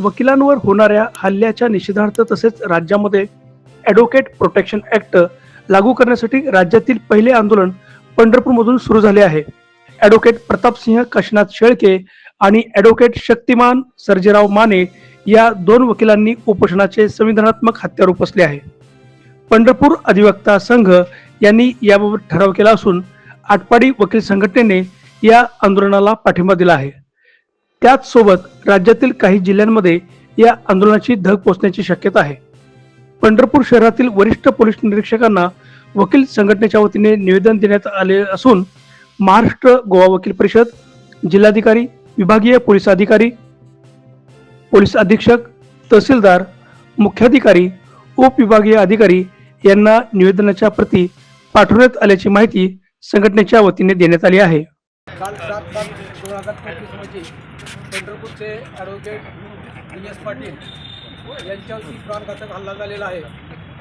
वकिलांवर होणाऱ्या हल्ल्याच्या निषेधार्थ तसेच राज्यामध्ये ॲडव्होकेट प्रोटेक्शन ऍक्ट लागू करण्यासाठी राज्यातील पहिले आंदोलन पंढरपूरमधून सुरू झाले आहे. ॲडव्होकेट प्रतापसिंह काशीनाथ शेळके आणि ॲडव्होकेट शक्तिमान सर्जेराव माने या दोन वकिलांनी उपोषणाचे संविधानात्मक हत्यार उपसले आहे. पंढरपूर अधिवक्ता संघ यांनी याबाबत ठराव केला असून आटपाडी वकील संघटनेने या आंदोलनाला पाठिंबा दिला आहे. त्याचसोबत राज्यातील काही जिल्ह्यांमध्ये या आंदोलनाची धग पोचण्याची शक्यता आहे. पंढरपूर शहरातील वरिष्ठ पोलीस निरीक्षकांना वकील संघटनेच्या वतीने निवेदन देण्यात आले असून महाराष्ट्र गोवा वकील परिषद जिल्हाधिकारी विभागीय पोलीस अधिकारी पोलीस अधीक्षक तहसीलदार मुख्याधिकारी उपविभागीय अधिकारी यांना निवेदनाच्या प्रती पाठवण्यात आल्याची माहिती संघटनेच्या वतीने देण्यात आली आहे. नागपूरचे ॲडव्होकेट डी एस पाटील यांच्यावरती प्राणघातक हल्ला झालेला आहे.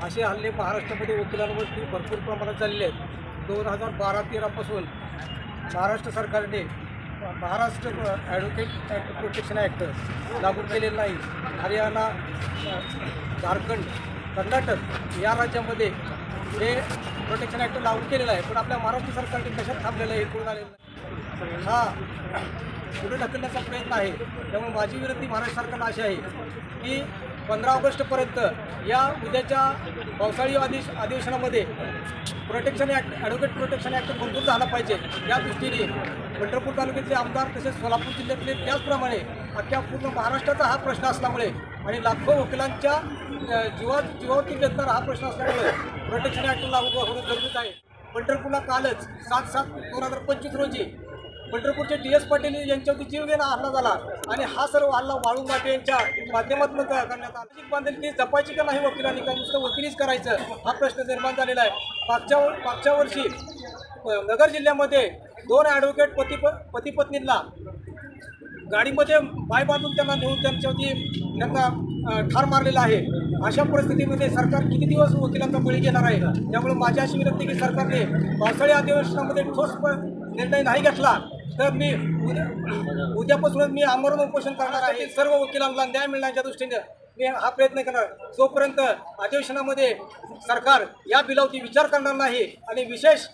असे हल्ले महाराष्ट्रामध्ये वकिलांवरती भरपूर प्रमाणात झालेले आहेत. दोन हजार बारा तेरापासून महाराष्ट्र सरकारने Maharashtra advocate act protection act लागू केलेला नाही. हरियाणा झारखंड कर्नाटक या राज्यामध्ये हे प्रोटेक्शन ॲक्ट लागू केलेलं आहे. पण आपल्या महाराष्ट्र सरकारने कशात थांबलेलं आहे हे कळून आलेलं नाही. हा पुढे ढकलण्याचा प्रयत्न आहे. त्यामुळे माझी विनंती महाराष्ट्र सरकारला अशी आहे की पंधरा ऑगस्टपर्यंत या उद्याच्या पावसाळी अधिश अधिवेशनामध्ये protection act advocate protection act मंजूर झाला पाहिजे. या दृष्टीने पंढरपूर तालुक्यातले आमदार तसेच सोलापूर जिल्ह्यातले त्याचप्रमाणे अख्ख्या पूर्ण महाराष्ट्राचा हा प्रश्न असल्यामुळे आणि लाखो वकिलांच्या जीवा जीवावरती बेतणारा हा प्रश्न असल्यामुळे प्रोटेक्शन ॲक्ट लागू होणं गरजेचं आहे. पंढरपूरला कालच सात सात दोन हजार पंचवीस रोजी पंढरपूरचे डी एस पाटील यांच्यावरती जीवघेणा हल्ला झाला. आणि हा सर्व हल्ला वाळू माटे यांच्या माध्यमातून करण्यात आला. बांधणी जपायची का नाही वकिलांनी? का नुसतं वकिलीच करायचं हा प्रश्न निर्माण झालेला आहे. मागच्या मागच्या वर्षी नगर जिल्ह्यामध्ये दोन ॲडव्होकेट पती पतीपत्नींना गाडीमध्ये पाय बांधून त्यांना नेऊन त्यांच्यावरती त्यांना ठार मारलेला आहे. अशा परिस्थितीमध्ये सरकार किती दिवस वकिलांचा बळी घेणार आहे? त्यामुळे माझी अशी विनंती की सरकारने पावसाळी अधिवेशनामध्ये ठोस निर्णय नाही घेतला. तर मी उद्या उद्यापासून मी आमरण उपोषण करणार आहे. सर्व वकिलांना न्याय मिळण्याच्या दृष्टीने मी हा प्रयत्न करणार. जोपर्यंत अधिवेशनामध्ये सरकार या बिलावरती विचार करणार नाही आणि विशेष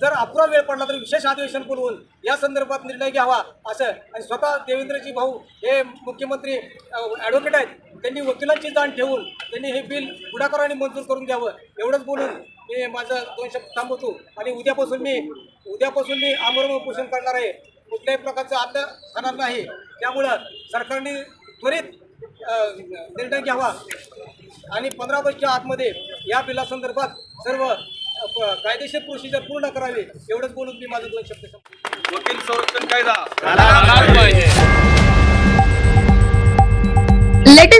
जर अपुरा वेळ पडला तर विशेष अधिवेशन बोलवून या संदर्भात निर्णय घ्यावा असं आणि स्वतः देवेंद्रजी भाऊ हे मुख्यमंत्री ॲडव्होकेट आहेत. त्यांनी वकिलांची जाण ठेवून त्यांनी हे बिल पुढाकाराने मंजूर करून द्यावं एवढंच बोलून मी माझं दोन शब्द थांबवतो. आणि उद्यापासून मी उद्यापासून मी आमरण उपोषण करणार आहे. कुठल्याही प्रकारचं अन्न खाणार नाही. त्यामुळं सरकारने त्वरित निर्णय घ्यावा. आणि पंधरा ऑगस्टच्या आतमध्ये या बिलासंदर्भात सर्व कायदेशीर प्रोसिजर पूर्ण करावी एवढंच बोलून मी माझं दोन शब्द. वकील संरक्षण कायदा. लेटेस्ट